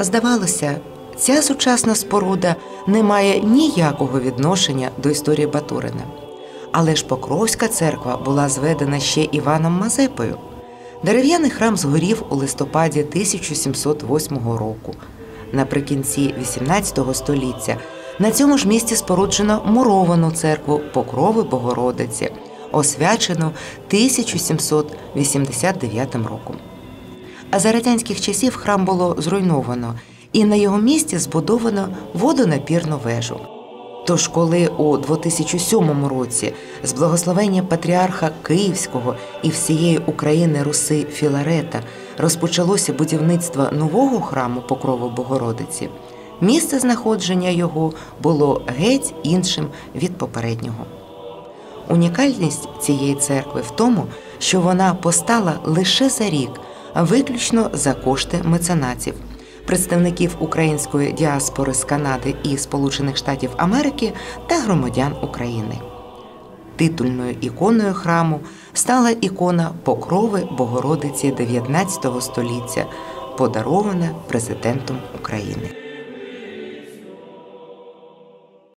Здавалося, ця сучасна споруда не має ніякого відношення до історії Батурина. Але ж Покровська церква була зведена ще Іваном Мазепою. Дерев'яний храм згорів у листопаді 1708 року. Наприкінці XVIII століття на цьому ж місці споруджено муровану церкву Покрови Богородиці, освячену 1789 роком. А за радянських часів храм було зруйновано, і на його місці збудовано водонапірну вежу. Тож, коли у 2007 році з благословення патріарха Київського і всієї України Руси Філарета розпочалося будівництво нового храму Покрову Богородиці, місце знаходження його було геть іншим від попереднього. Унікальність цієї церкви в тому, що вона постала лише за рік, виключно за кошти меценатів, представників української діаспори з Канади і Сполучених Штатів Америки та громадян України. Титульною іконою храму стала ікона Покрови Богородиці 19 століття, подарована президентом України.